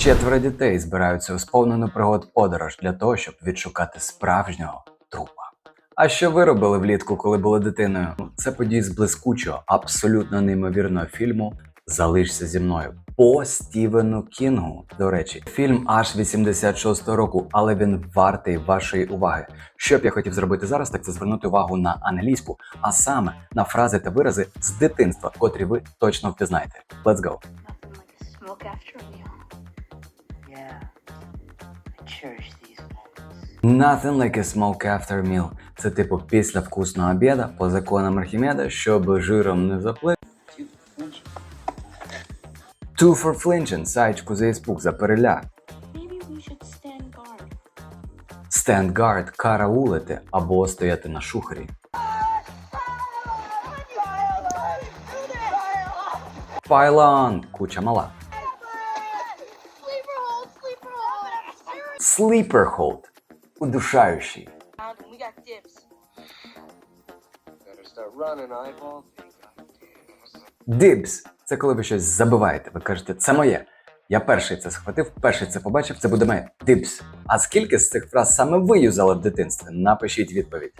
Четверо дітей збираються у сповнену пригод подорож для того, щоб відшукати справжнього трупа. А що ви робили влітку, коли були дитиною? Це події з блискучого, абсолютно неймовірного фільму Залишся зі мною по Стівену Кінгу. До речі, фільм аж 86-го року, але він вартий вашої уваги. Що б я хотів зробити зараз, так це звернути увагу на англійську, а саме на фрази та вирази з дитинства, котрі ви точно впізнаєте. Let's go! Smoke after. I cherish these moments. Nothing like a smoke after meal. Це типу після вкусного обіда по законам Архімеда, щоб жиром не заплив. Two for flinching, саєчку за іспуг, за переляк. Stand guard. Караулити або стояти на шухері. Pile on – куча мала. Sleeper hold, sleeper hold. Sleeper hold – удушающий. Eyeball. Dibs – це коли ви щось забиваєте. Ви кажете, це моє. Я перший це схватив, перший це побачив, це буде моє. Dibs. А скільки з цих фраз саме ви юзали в дитинстві? Напишіть відповідь.